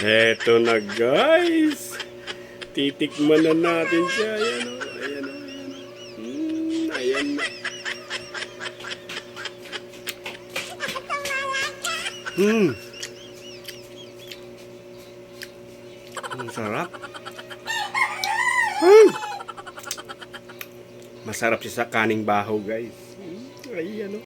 Eto na guys. Titikman na natin siya. Ayan o, ayan o, ayan o. Hmm, ayan na. Hmm. Ang sarap. Hmm. Masarap siya sa kaning baho guys. Hmm, ayan o.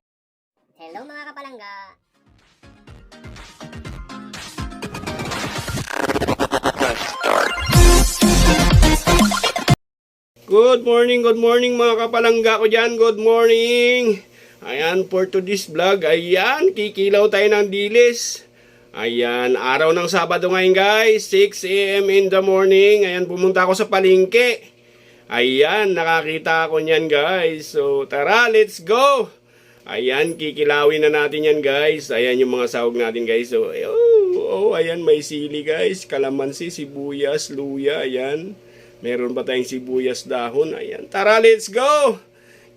Good morning, good morning mga kapalangga ko dyan. Good morning. Ayan, for today's vlog, ayan, kikilaw tayo ng dilis. Ayan, araw ng Sabado ngayon guys, 6 a.m. in the morning. Ayan, pumunta ako sa palengke. Ayan, nakakita ako niyan guys. So, tara, let's go! Ayan, kikilawin na natin yan guys. Ayan yung mga sahog natin guys. So, oh, oh, ayan, may sili guys. Kalamansi, sibuyas, luya, ayan. Meron pa tayong sibuyas dahon. Ayan, tara, let's go!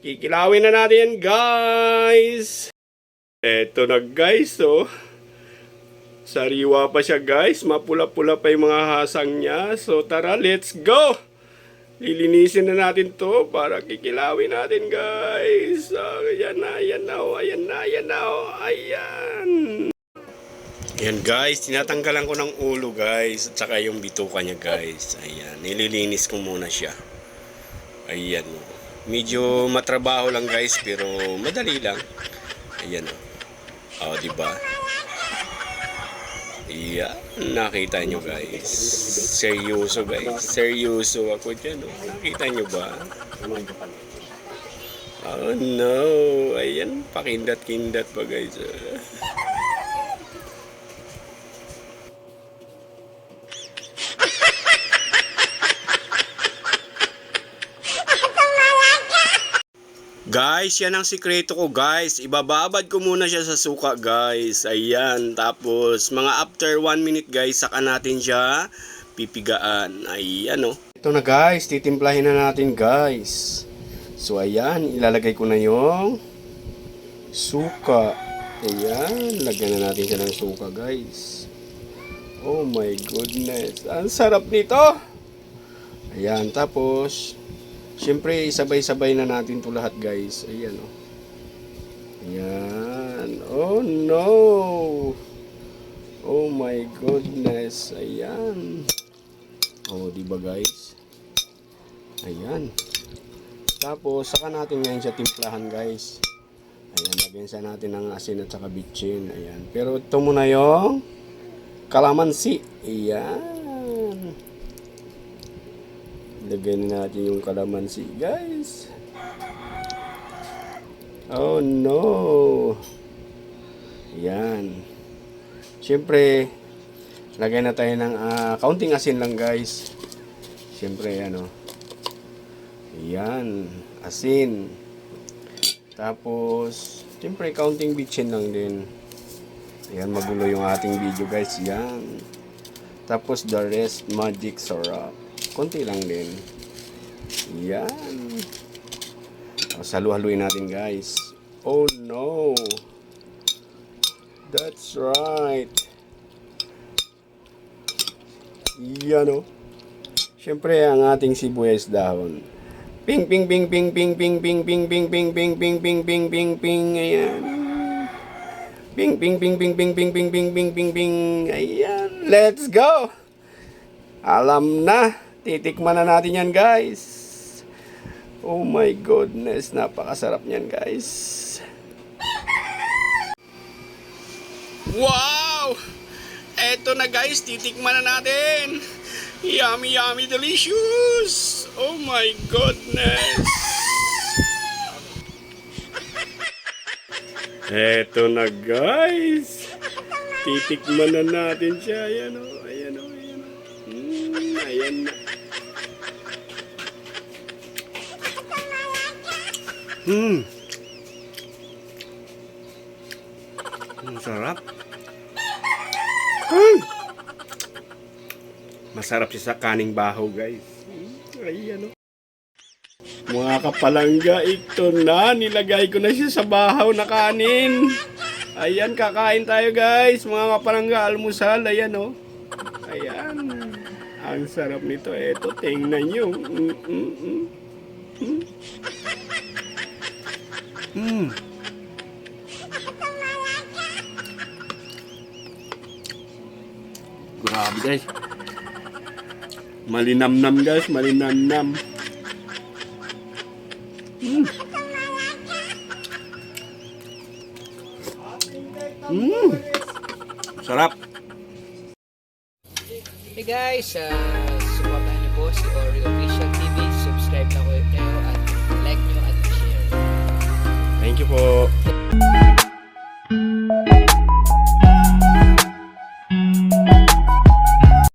Kikilawin na natin guys. Eto na guys, oh. Sariwa pa siya guys. Mapula-pula pa yung mga hasang niya. So, tara, let's go! Lilinisin na natin to para kikilawin natin guys. Ah, ayan na, ayan na, oh, ayan na, ayan na, oh, ayan. Ayan guys, tinatanggalan ko ng ulo guys at saka yung bituka niya guys. Ayan, nililinis ko muna siya. Ayan. oh. Medyo matrabaho lang guys pero madali lang. Ayan oh. Oh, di ba? Iya, nakita nyo guys. Seryoso guys. Seryoso ako dyan. Oh. Nakita nyo ba? Oh no. Ayan, pakindat-kindat pa guys. Guys, yan ang sikreto ko guys. Ibababad ko muna siya sa suka guys. Ayan. Tapos, mga after 1 minute guys, saka natin siya pipigaan. Ayan oh. Ito na guys, titimplahin na natin guys. So ayan, ilalagay ko na yung suka. Ayan, lagyan na natin siya ng suka guys. Oh my goodness. Ang sarap nito. Ayan, tapos Siyempre, sabay-sabay na natin to lahat, guys. Ayan, oh. Ayan. Oh, no. Oh, my goodness. Ayan. Oh, di ba, guys? Ayan. Tapos, saka natin ngayon siya timplahan, guys. Ayan, lagyan sa natin ng asin at saka bitchin. Ayan. Pero ito muna yung kalamansi. Ayan. Lagyan na natin yung kalamansi, guys. Oh, no. Yan. Siyempre, lagyan na tayo ng ah, kaunting asin lang, guys. Siyempre, ano. Yan. Asin. Tapos, siyempre, kaunting bitchin lang din. Ayan, magulo yung ating video, guys. Yan. Tapos, the rest, magic syrup. Konti lang din. Yan. Tapos halu-haluin natin guys. Oh no. That's right. Yan o. Siyempre ang ating sibuyas dahon. Ping ping ping ping ping ping ping ping ping ping ping ping ping ping ping ping ayan. Ping ping ping ping ping ping ping ping ping ping ping ayan. Let's go. Alam na. Titikman na natin yan, guys. Oh my goodness, napakasarap niyan, guys. Wow! Eto na guys, titikman na natin. Yummy, yummy, delicious! Oh my goodness! Eto na guys. Titikman na natin siya. Ayan o, ayan o, ayan o. Mm, ayan na. Hmm. Ang sarap. Hmm. Masarap siya sa kaning baho, guys. Hmm, Ayan o. Mga kapalangga, ito na. Nilagay ko na siya sa bahaw na kanin. Ayan, kakain tayo guys. Mga kapalangga, almusal. Ayan o. Ayan. Ang sarap nito. Eto, tingnan nyo. Mm, mm. Grabe guys. Malinamnam guys, malinamnam. Mm. Mm. Sarap. Hey guys, uh, supportan niyo po si Oreo Official